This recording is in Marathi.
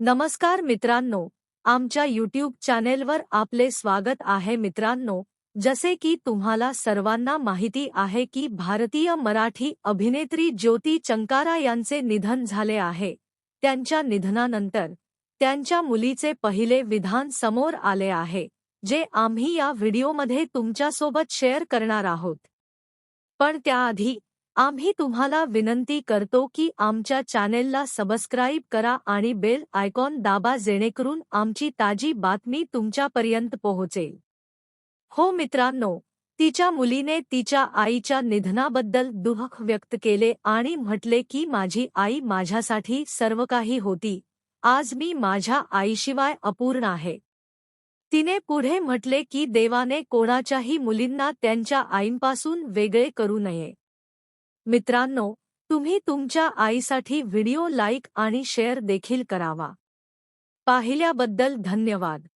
नमस्कार मित्रांनो आमच्या यूट्यूब चॅनेलवर आपले स्वागत आहे मित्रांनो. जसे की तुम्हाला सर्वांना माहिती आहे की भारतीय मराठी अभिनेत्री ज्योती चंकारा यांचे निधन झाले आहे. त्यांच्या निधनानंतर त्यांच्या मुलीचे पहिले विधान समोर आले आहे जे आम्ही या व्हिडिओमध्ये तुमच्यासोबत शेअर करणार आहोत. पण त्याआधी आम्ही तुम्हाला विनंती करतो की आमच्या चॅनेलला सबस्क्राईब करा आणि बेल आयकॉन दाबा जेणेकरून आमची ताजी बातमी तुमच्यापर्यंत पोहोचेल. हो मित्रांनो तिच्या मुलीने तिच्या आईच्या निधनाबद्दल दुःख व्यक्त केले आणि म्हटले की माझी आई माझ्यासाठी सर्व काही होती आज मी माझ्या आईशिवाय अपूर्ण आहे. तिने पुढे म्हटले की देवाने कोणाच्याही मुलींना त्यांच्या आईंपासून वेगळे करू नये. मित्रांनो तुम्ही तुमच्या आईसाठी व्हिडिओ लाईक आणि शेअर देखील करावा. पाहिल्याबद्दल धन्यवाद.